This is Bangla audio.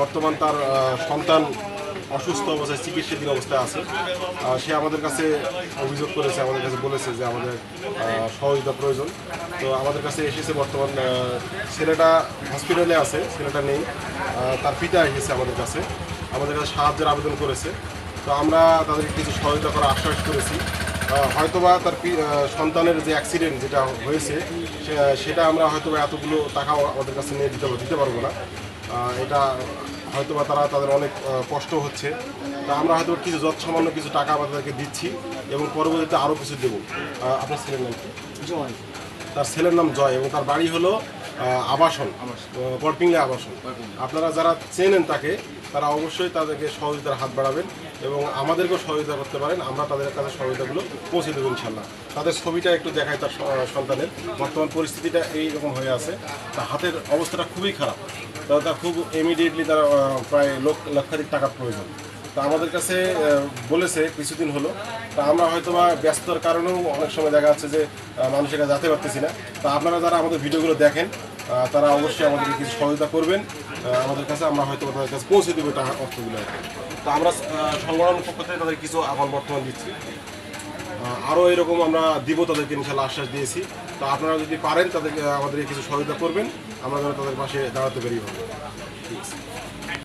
বর্তমান তার সন্তান অসুস্থ অবস্থায়, চিকিৎসাধীন অবস্থায় আছে। সে আমাদের কাছে অভিযোগ করেছে, আমাদের কাছে বলেছে যে আমাদের সহযোগিতা প্রয়োজন। তো আমাদের কাছে এসেছে বর্তমান ছেলেটা হসপিটালে আছে, ছেলেটা নেই। তার পিতা এসেছে আমাদের কাছে। আমাদের কাছে সাহায্যের আবেদন করেছে। তো আমরা তাদেরকে কিছু সহযোগিতা করার আশ্বাস করেছি। হয়তোবা তার সন্তানের যে অ্যাক্সিডেন্ট যেটা হয়েছে সেটা আমরা হয়তোবা এতগুলো টাকা আমাদের কাছে নিয়ে দিতে দিতে পারব না। আহ, হয়তো বা তারা তাদের অনেক কষ্ট হচ্ছে। তা আমরা হয়তো কিছু যত সামান্য কিছু টাকা আমরা তাদেরকে দিচ্ছি এবং পরবর্তীতে আরও কিছু দেবো। আপনার ছেলের নাম কি? জয়। তার ছেলের নাম জয় এবং তার বাড়ি হলো আবাসন কর্পিংলে আবাসন। আপনারা যারা চেনেন তাকে তারা অবশ্যই তাদেরকে সহযোগিতার হাত বাড়াবেন এবং আমাদেরকেও সহযোগিতা করতে পারেন। আমরা তাদের কাছে সহযোগিতাগুলো পৌঁছে দেবো ইনশাল্লাহ তাদের ছবিটা একটু দেখায় তার সন্তানের। বর্তমান পরিস্থিতিটা এইরকম হয়ে আছে। তা হাতের অবস্থাটা খুবই খারাপ। তারা তার খুব ইমিডিয়েটলি তার প্রায় লক্ষ লক্ষাধিক টাকার প্রয়োজন। তা আমাদের কাছে বলেছে কিছুদিন হলো। তা আমরা হয়তো বা ব্যস্ততার কারণেও অনেক সময় দেখা যাচ্ছে যে মানুষের কাছে যেতে পারতেছি না। তা আপনারা যারা আমাদের ভিডিওগুলো দেখেন তারা অবশ্যই আমাদেরকে কিছু সহযোগিতা করবেন। আমাদের কাছে আমরা হয়তো তাদের কাছে পৌঁছে দেবো টাকা অর্থগুলো। তো আমরা সংগঠনের পক্ষ থেকে তাদের কিছু এখন বর্তমান দিচ্ছি। আরও এরকম আমরা দিব তাদেরকে ইনশাল্লাহ আশ্বাস দিয়েছি। তো আপনারা যদি পারেন তাদেরকে, আমাদেরকে কিছু সহযোগিতা করবেন। আমরা যেন তাদের পাশে দাঁড়াতে পারি ঠিক আছে।